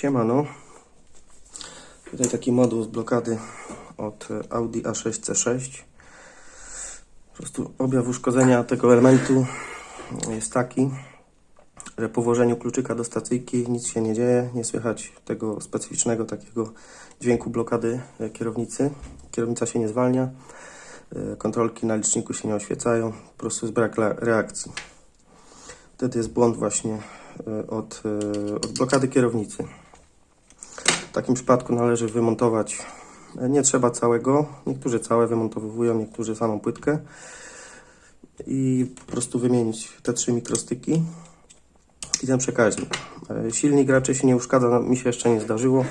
Siemano. Tutaj taki moduł z blokady od Audi A6 C6. Po prostu objaw uszkodzenia tego elementu jest taki, że po włożeniu kluczyka do stacyjki nic się nie dzieje, nie słychać tego specyficznego takiego dźwięku blokady e, kierownicy. Kierownica się nie zwalnia, e, kontrolki na liczniku się nie oświecają, po prostu jest brak reakcji. Wtedy jest błąd właśnie e, od, od blokady kierownicy. W takim przypadku należy wymontować, e, nie trzeba całego, niektórzy całe wymontowują, niektórzy samą płytkę i po prostu wymienić te trzy mikrostyki i ten przekaźnik. E, Silnik raczej się nie uszkadza, no, mi się jeszcze nie zdarzyło,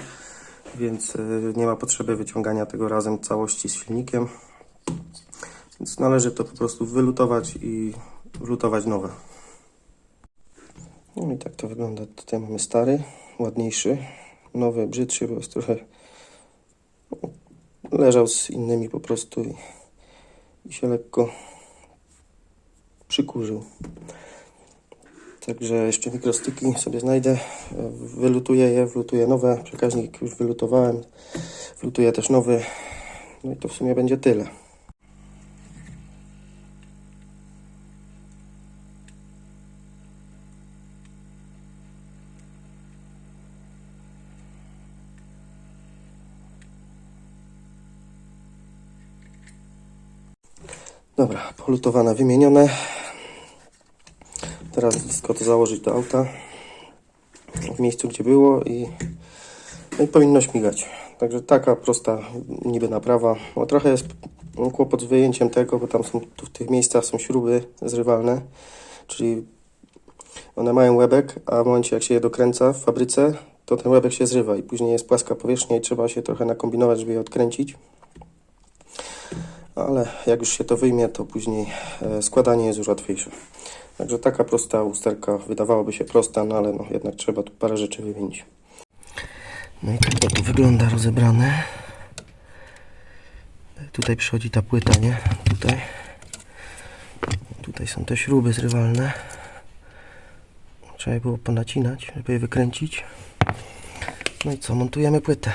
więc e, nie ma potrzeby wyciągania tego razem całości z silnikiem. Więc należy to po prostu wylutować i wlutować nowe. No i tak to wygląda. Tutaj mamy stary, ładniejszy, nowy, brzydszy, bo jest trochę leżał z innymi po prostu i, i się lekko przykurzył. Także jeszcze mikrostyki sobie znajdę, wylutuję je, wlutuję nowe, przekaźnik już wylutowałem, wlutuję też nowy, no i to w sumie będzie tyle. Dobra, polutowane, wymienione. Teraz wszystko to założyć do auta w miejscu, gdzie było i, no i powinno śmigać. Także taka prosta niby naprawa. No, trochę jest kłopot z wyjęciem tego, bo tam są, tu w tych miejscach są śruby zrywalne, czyli one mają łebek, a w momencie jak się je dokręca w fabryce, to ten łebek się zrywa i później jest płaska powierzchnia i trzeba się trochę nakombinować, żeby je odkręcić. Ale jak już się to wyjmie, to później e, składanie jest już łatwiejsze. Także taka prosta usterka wydawałoby się prosta, no ale no, jednak trzeba tu parę rzeczy wymienić. No i tak to tu wygląda rozebrane. Tutaj przychodzi ta płyta, nie? Tutaj. Tutaj są te śruby zrywalne. Trzeba je było ponacinać, żeby je wykręcić. No i co? Montujemy płytę.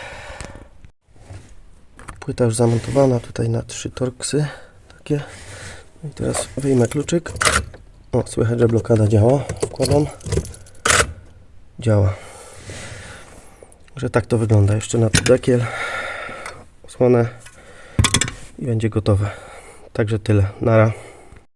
Płyta już zamontowana tutaj na trzy torksy takie. I teraz wyjmę kluczyk. O, słychać, że blokada działa. Wkładam. Działa. Że tak to wygląda. Jeszcze na dekiel. Osłonę i będzie gotowe. Także tyle. Nara.